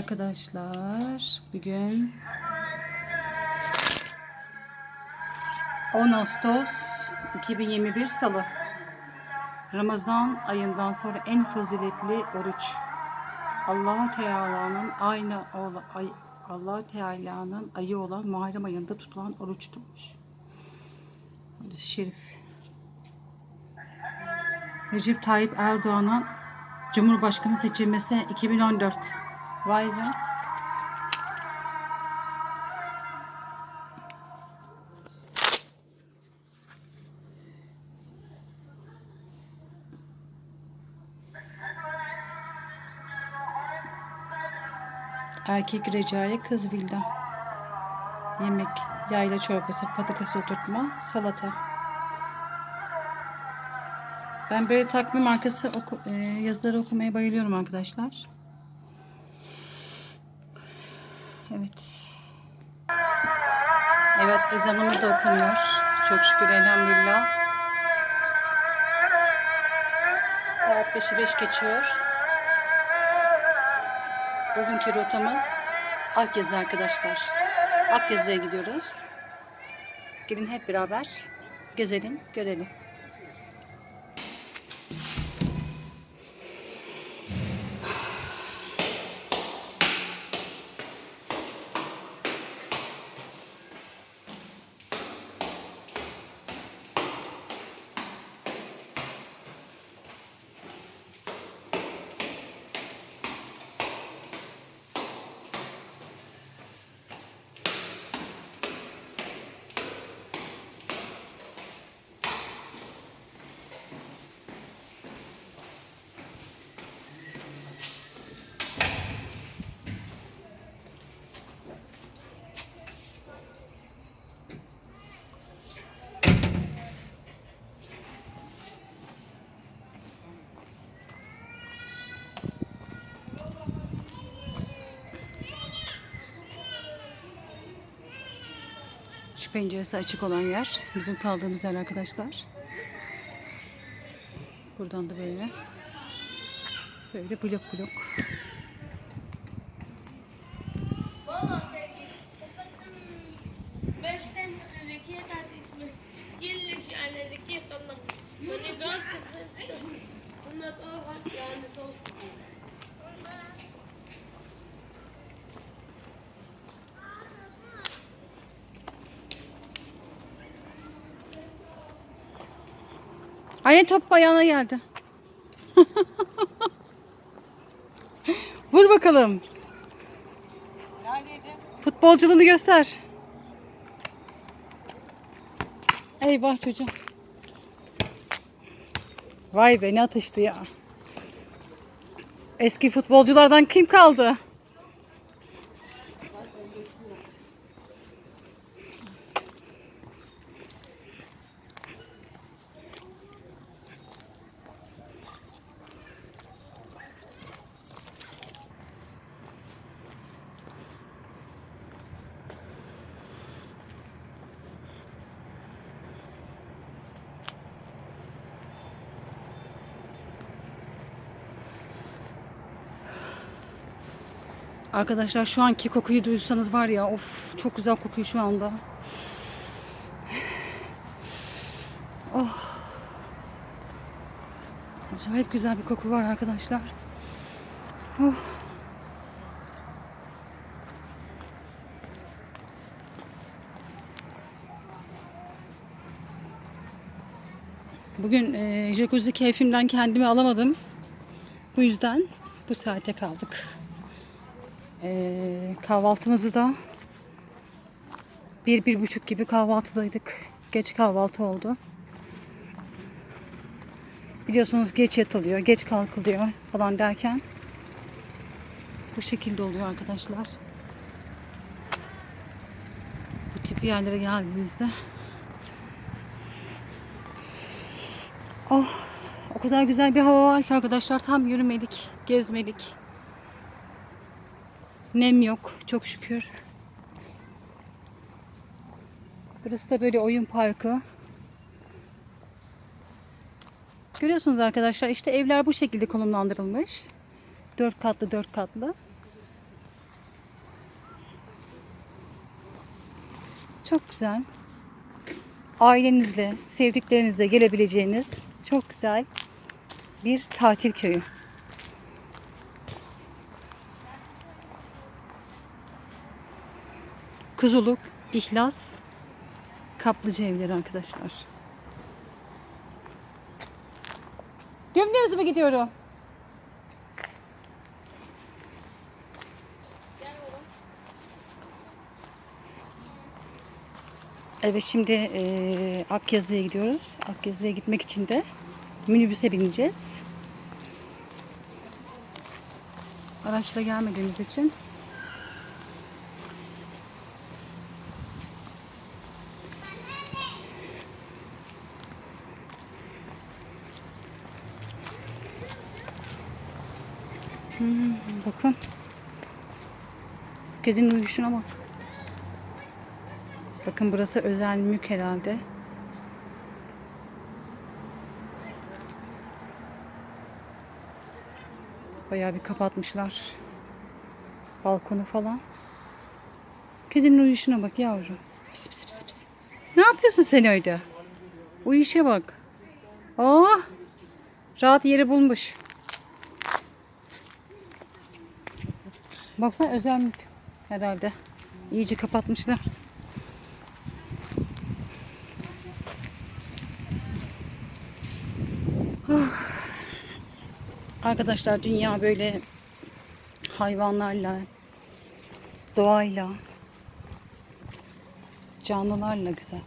Arkadaşlar bugün 10 Ağustos 2021 Salı Ramazan ayından sonra en faziletli oruç Allah Teala'nın aynı ay, Allah Teala'nın ayı olan Muharrem ayında tutulan oruçmuş. Hadis-i şerif. Recep Tayyip Erdoğan'ın Cumhurbaşkanı seçilmesi 2014. Vay be. Erkek Recai, kız Vilda. Yemek, yayla çorbası, patates oturtma, salata. Ben böyle takvim markası oku, e, yazıları okumaya bayılıyorum arkadaşlar. Evet. Evet ezanımız da okunuyor. Çok şükür elhamdülillah. Saat 5'i 5 geçiyor. Bugünkü rotamız Akyazı arkadaşlar. Akyazı'ya gidiyoruz. Gelin hep beraber gezelim, görelim. Penceresi açık olan yer. Bizim kaldığımız yer arkadaşlar. Buradan da böyle. Böyle blok blok. Ayağına geldi. Vur bakalım. Futbolculuğunu göster. Eyvah çocuğum. Vay be ne atıştı ya. Eski futbolculardan kim kaldı? Arkadaşlar şu anki kokuyu duysanız var ya of çok güzel kokuyor şu anda. Oh. Acayip güzel bir koku var arkadaşlar. Oh. Bugün e, jacuzzi keyfimden kendimi alamadım. Bu yüzden bu saate kaldık. Ee, kahvaltımızı da bir, bir buçuk gibi kahvaltıdaydık. Geç kahvaltı oldu. Biliyorsunuz geç yatılıyor, geç kalkılıyor falan derken bu şekilde oluyor arkadaşlar. Bu tip yerlere geldiğinizde Oh, o kadar güzel bir hava var ki arkadaşlar tam yürümelik, gezmelik. Nem yok çok şükür. Burası da böyle oyun parkı. Görüyorsunuz arkadaşlar işte evler bu şekilde konumlandırılmış. Dört katlı dört katlı. Çok güzel. Ailenizle, sevdiklerinizle gelebileceğiniz çok güzel bir tatil köyü. Kuzuluk, İhlas, Kaplıca evleri arkadaşlar. Dümdüz mü gidiyorum? Evet şimdi eee Akyazı'ya gidiyoruz. Akyazı'ya gitmek için de minibüse bineceğiz. Araçla gelmediğimiz için Hmm, bakın. Kedinin uyuşuna bak. Bakın burası özel mülk herhalde. Bayağı bir kapatmışlar. Balkonu falan. Kedinin uyuşuna bak yavrum. Pis pis pis pis. Ne yapıyorsun sen öyle? Uyuşa bak. Oh! Rahat yeri bulmuş. Baksana özel mülk herhalde. İyice kapatmışlar. Arkadaşlar dünya böyle hayvanlarla, doğayla, canlılarla güzel.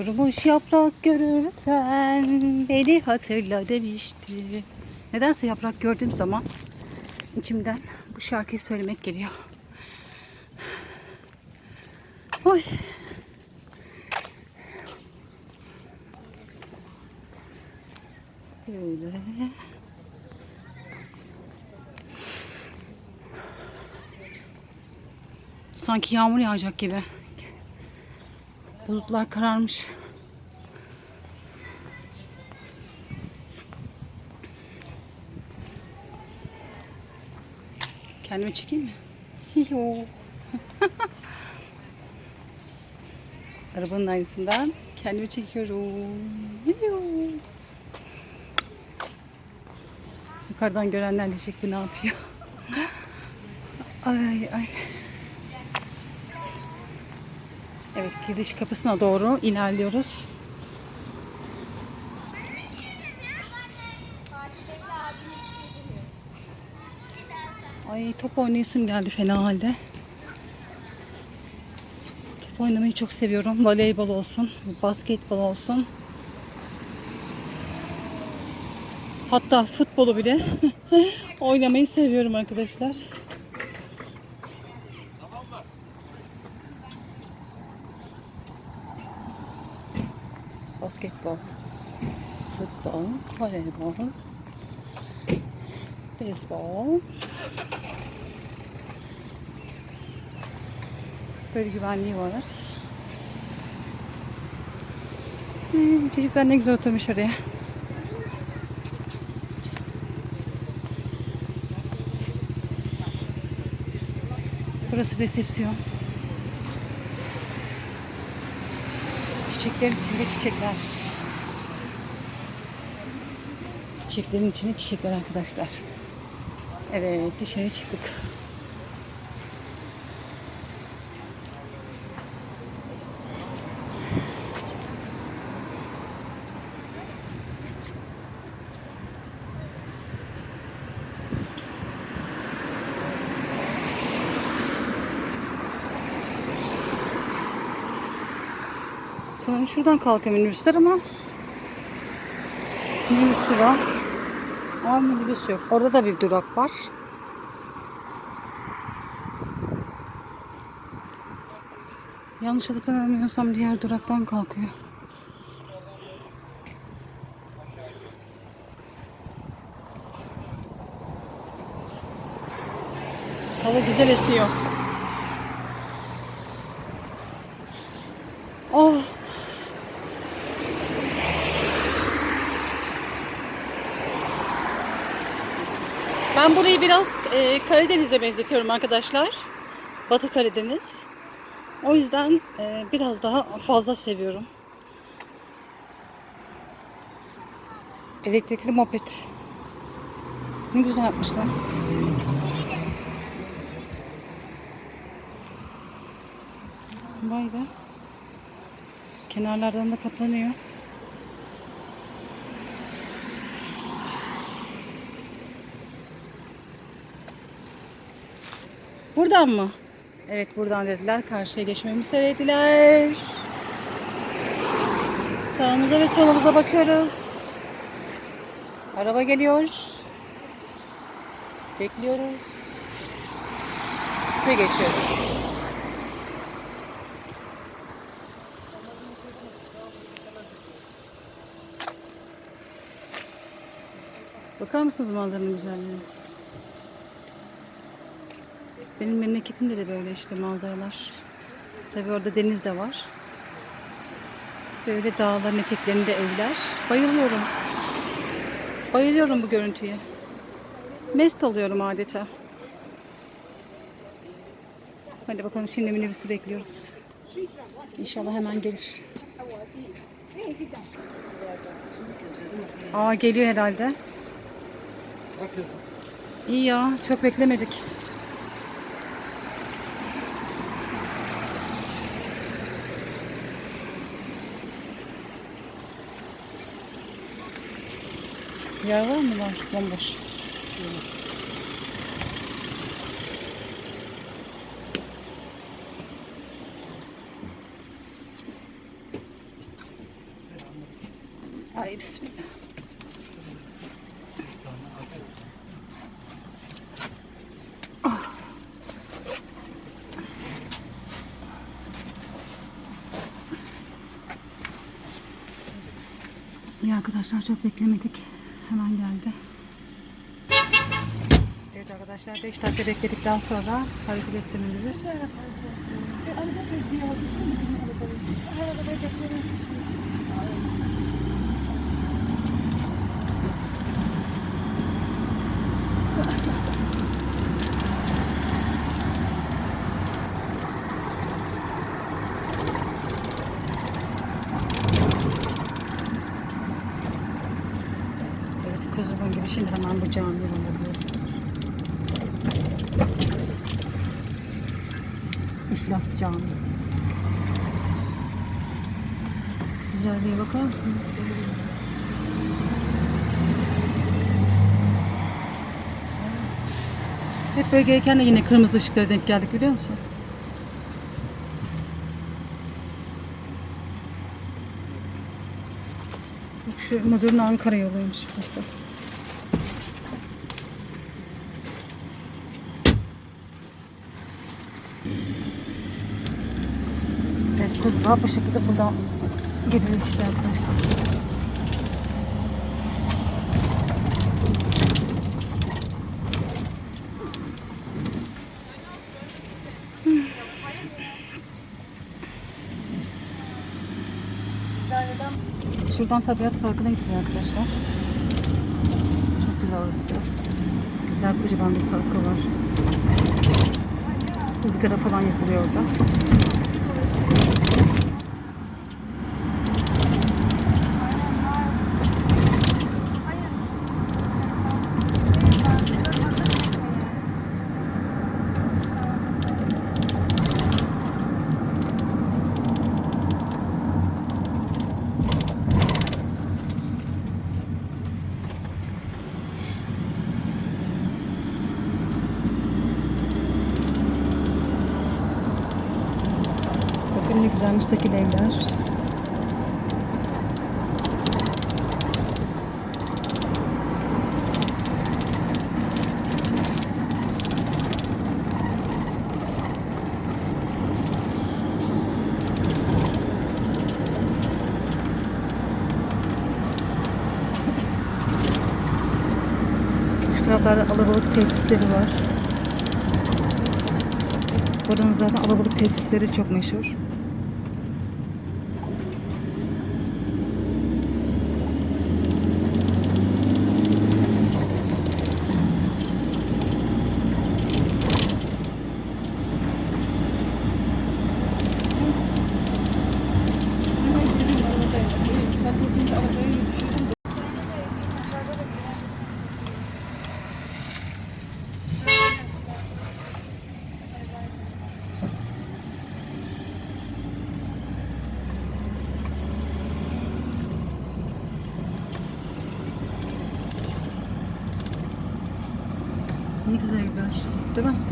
Kurumuş yaprak görürsen beni hatırla demişti. Nedense yaprak gördüğüm zaman içimden bu şarkıyı söylemek geliyor. Oy. Böyle. Sanki yağmur yağacak gibi. Bulutlar kararmış. Kendimi çekeyim mi? Yo. Arabanın aynısından kendimi çekiyorum. Yo. Yukarıdan görenler diyecek bu ne yapıyor? ay ay. Evet gidiş kapısına doğru ilerliyoruz. Ay top oynayasım geldi fena halde. Top oynamayı çok seviyorum. Voleybol olsun, basketbol olsun. Hatta futbolu bile oynamayı seviyorum arkadaşlar. Basketbol, futbol, voleybol, beyzbol. Böyle güvenliği var. Hmm, çocuklar ne güzel oturmuş oraya. Burası resepsiyon. Çiçeklerin içinde çiçekler. Çiçeklerin içinde çiçekler arkadaşlar. Evet dışarı çıktık. Sanırım şuradan kalkıyor minibüsler ama minibüs durağı ama minibüs yok. Orada da bir durak var. Yanlış hatırlamıyorsam diğer duraktan kalkıyor. Hava güzel esiyor. Oh. Ben burayı biraz e, Karadeniz'e benzetiyorum arkadaşlar. Batı Karadeniz. O yüzden e, biraz daha fazla seviyorum. Elektrikli moped. Ne güzel yapmışlar. Vay be. Kenarlardan da kaplanıyor. Buradan mı? Evet buradan dediler. Karşıya geçmemi söylediler. Sağımıza ve solumuza bakıyoruz. Araba geliyor. Bekliyoruz. Ve geçiyoruz. Bakar mısınız manzaranın güzelliğine? Benim memleketimde de böyle işte manzaralar. Tabii orada deniz de var. Böyle dağların eteklerinde evler. Bayılıyorum. Bayılıyorum bu görüntüye. Mest oluyorum adeta. Hadi bakalım şimdi minibüsü bekliyoruz. İnşallah hemen gelir. Aa geliyor herhalde. İyi ya çok beklemedik. Yer var mı? Var. Bomboş. Ay bismillah. Ah. İyi arkadaşlar çok beklemedik. Hemen geldi. Evet arkadaşlar 5 dakika bekledikten sonra hareket ettirmemiz. Evet kuzumun gibi şimdi hemen bu camiye bakıyoruz. Camii. Güzelliğe bakar mısınız? Hep böyle gelirken de yine kırmızı ışıklara denk geldik biliyor musun? Şu müdürün Ankara yoluymuş burası. Evet kuzular bu şekilde buradan geliyor işte arkadaşlar. Şuradan tabiat parkına gidiyor arkadaşlar. Çok güzel orası da. Güzel kocaman bir parkı var. Izgara falan yapılıyor orada. güzel müstakil evler. taraflarda alabalık tesisleri var. Buranın zaten alabalık tesisleri çok meşhur. Mi?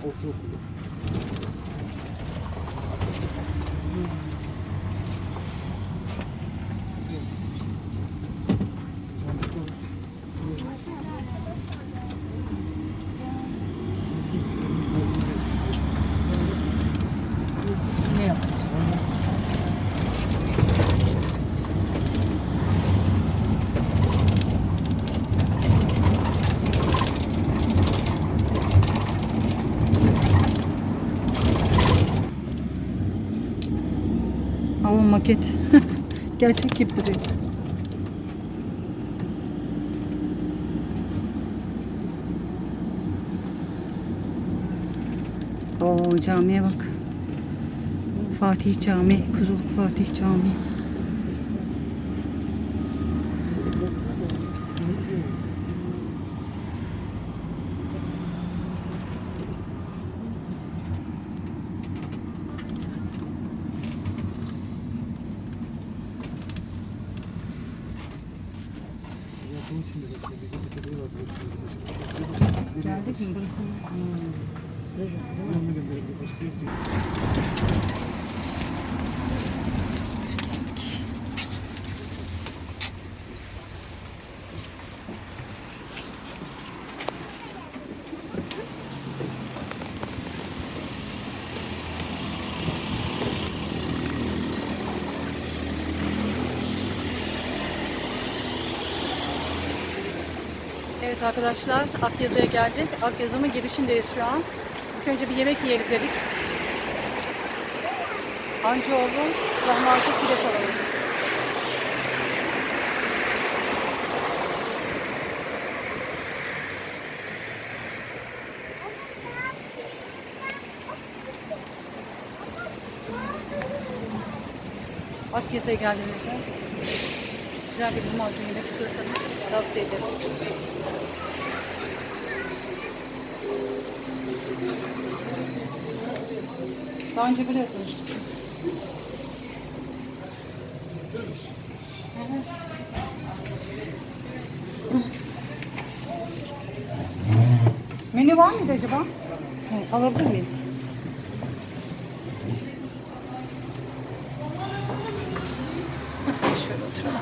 প্রচুর Ama maket. Gerçek gibi duruyor. Oo camiye bak. Fatih Camii, Kuzuluk Fatih Camii. Ya bunun içinde zaten bizim bir tepeyi var. Geldik mi burası? Yemin Evet arkadaşlar Akyazı'ya geldik. Akyazı'nın girişindeyiz şu an. İlk önce bir yemek yiyelim dedik. Hancıoğlu lahmacun pide alalım. Akyazı'ya geldiğinizde güzel bir lahmacun yemek istiyorsanız tavsiye ederim. Daha önce böyle yapmıştık. Menü var mıydı acaba? Hı, alabilir miyiz? Şöyle oturalım.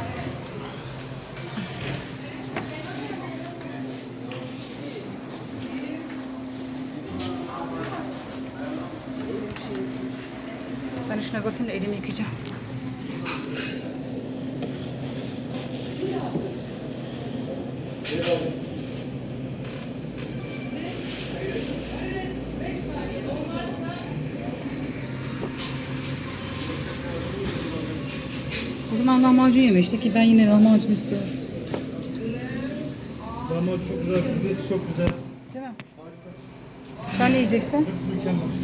Bakayım da elimi yıkayacağım. O zaman lahmacun yemiştik ki ben yine lahmacun istiyorum. Lahmacun çok güzel, pidesi çok güzel. Değil mi? Sen ne yiyeceksin? Hepsi mükemmel.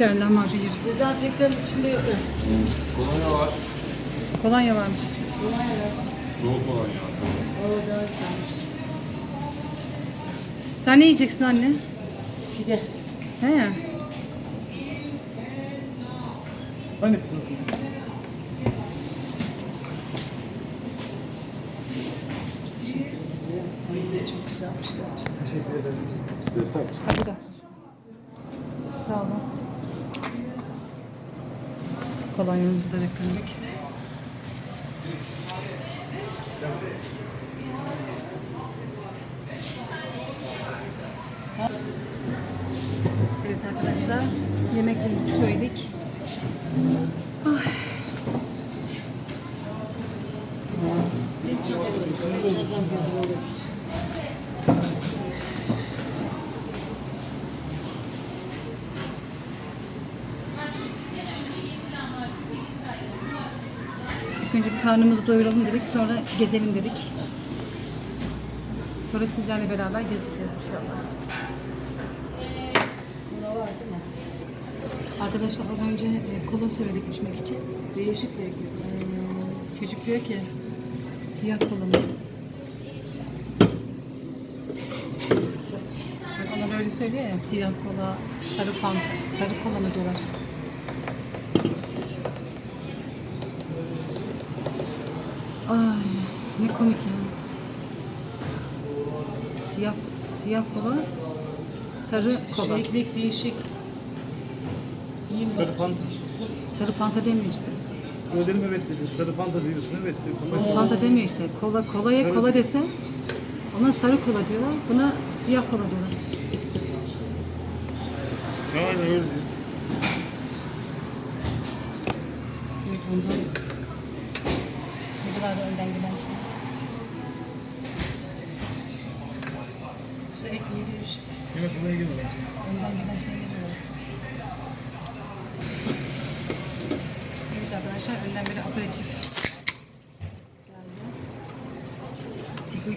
Lahmacun yerim. Dezenfektan içinde yok. Kolonya var. Kolonya varmış. Soğuk kolonya. O daha güzelmiş. Sen ne yiyeceksin anne? Pide. He. Hani çok güzelmiş gerçekten. teşekkür ederim. İstesem. Hadi de. Sağ olun. Kolonyamızı da döküldük. Evet arkadaşlar, yemeklerimizi söyledik. Ne çok güzel. Çok güzel olur. İlk önce bir karnımızı doyuralım dedik, sonra gezelim dedik. Sonra sizlerle beraber gezeceğiz inşallah. Kola var değil mi? Arkadaşlar az önce e, kola söyledik içmek için. Değişik renk. Ee, çocuk diyor ki siyah kola mı? Onlar öyle söylüyor ya siyah kola, sarı fan, sarı kola mı diyorlar. Ay ne komik ya. Siyah siyah kola, sarı kola. Renklik değişik. İyiyim Sarı fanta. Sarı fanta demiyor işte. Öyle dedim evet dedi. Sarı fanta diyorsun evet dedi. Fanta demiyor işte. Kola kolaya Sarı- kola dese ona sarı kola diyorlar. Buna siyah kola diyorlar. Aynen öyle. Evet ondan. Güzel ekmeği değişik. Yemek buraya girme bence. Önden gelen şey.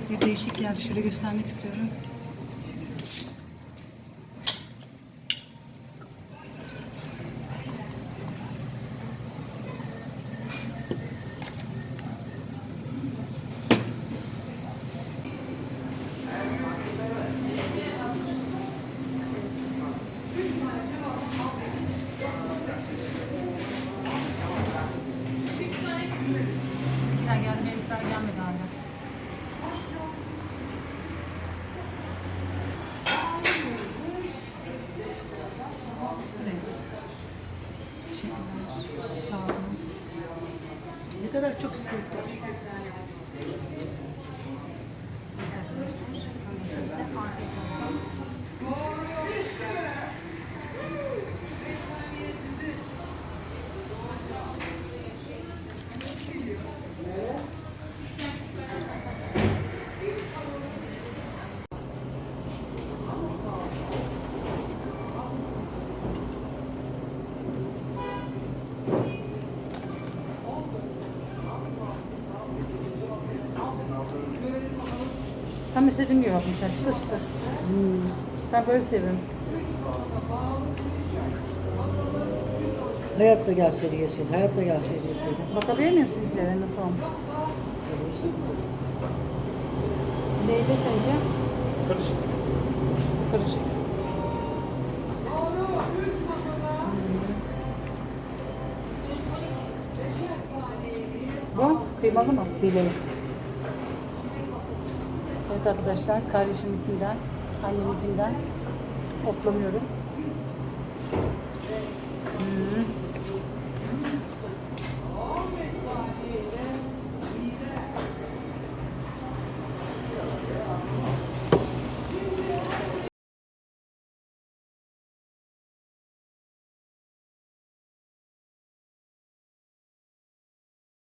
Bir değişik geldi. Şöyle göstermek istiyorum. Kadar çok sıkıntı. Tam istediğim gibi yapmışlar. Çıtır çıtır. Ben böyle seviyorum. Hayatta gelseydi yeseydin. Hayatta gelseydi yeseydin. Bakabilir miyim sizinkilere nasıl olmuş? Neydi sence? Karışık. Karışık. Bu kıymalı mı? Bileği. Arkadaşlar kardeşiminkinden, anneminkinden otlamıyorum.